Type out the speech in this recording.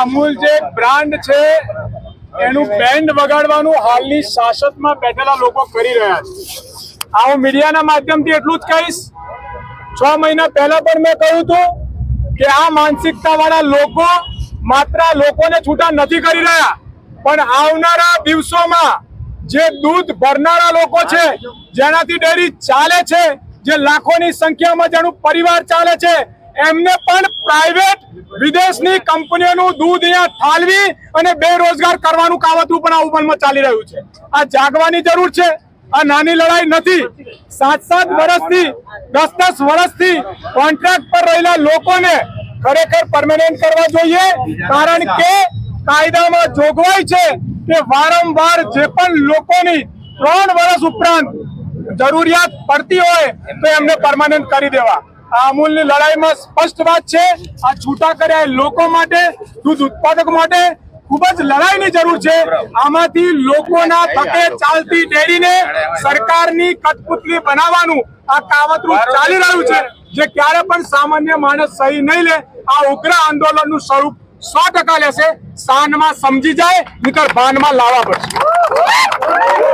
અમૂલ જે બ્રાન્ડ છે, એનું બેન્ડ વગાડવાનું હાલની શાસનમાં બેઠેલા લોકો કરી રહ્યા છે. આ હું મીડિયાના માધ્યમથી એટલું જ કહીશ. છ મહિના પહેલા પણ મેં કહ્યું હતું કે આ માનસિકતા વાળા લોકો માત્ર લોકોને છૂટા નથી કરી રહ્યા, પણ આવનારા દિવસોમાં જે દૂધ ભરનારા લોકો છે, જેનાથી ડેરી ચાલે છે, જે લાખોની સંખ્યામાં જેનું પરિવાર ચાલે છે, એમને પણ પ્રાઇવેટ વિદેશની કંપનીઓનું દૂધ અહીંયા ઠાલવી અને બેરોજગાર કરવાનું કાવતરું પણ આ ઉમરમાં ચાલી રહ્યું છે. આ જાગવાની જરૂર છે. આ નાની લડાઈ નથી. સાત સાત વર્ષથી દસ દસ વર્ષથી કોન્ટ્રાક્ટ પર રહેલા લોકોને ખરેખર પરમેનન્ટ કરવા જોઈએ. કારણ કે કાયદામાં જોગવાઈ છે કે વારંવાર જે પણ લોકોની ત્રણ વર્ષ ઉપરાંત જરૂરિયાત પડતી હોય તો એમને પરમાનન્ટ કરી દેવા. આ અમૂલની લડાઈમાં સ્પષ્ટ વાત છે, આ છૂટા કર્યા લોકો માટે, દૂધ ઉત્પાદક માટે ખૂબ જ લડાઈની જરૂર છે. આમાંથી લોકોના થકે ચાલતી ડેરીને સરકારની કઠપુતલી બનાવવાનું આ કાવતરું ચાલી રહ્યું છે, જે ક્યારે પણ સામાન્ય માણસ સહી નહીં લે, આ ઉગ્ર આંદોલનનું સ્વરૂપ સો ટકા લેશે. સાનમાં સમજી જાય નીકળ ભાનમાં લાવવા પડશે.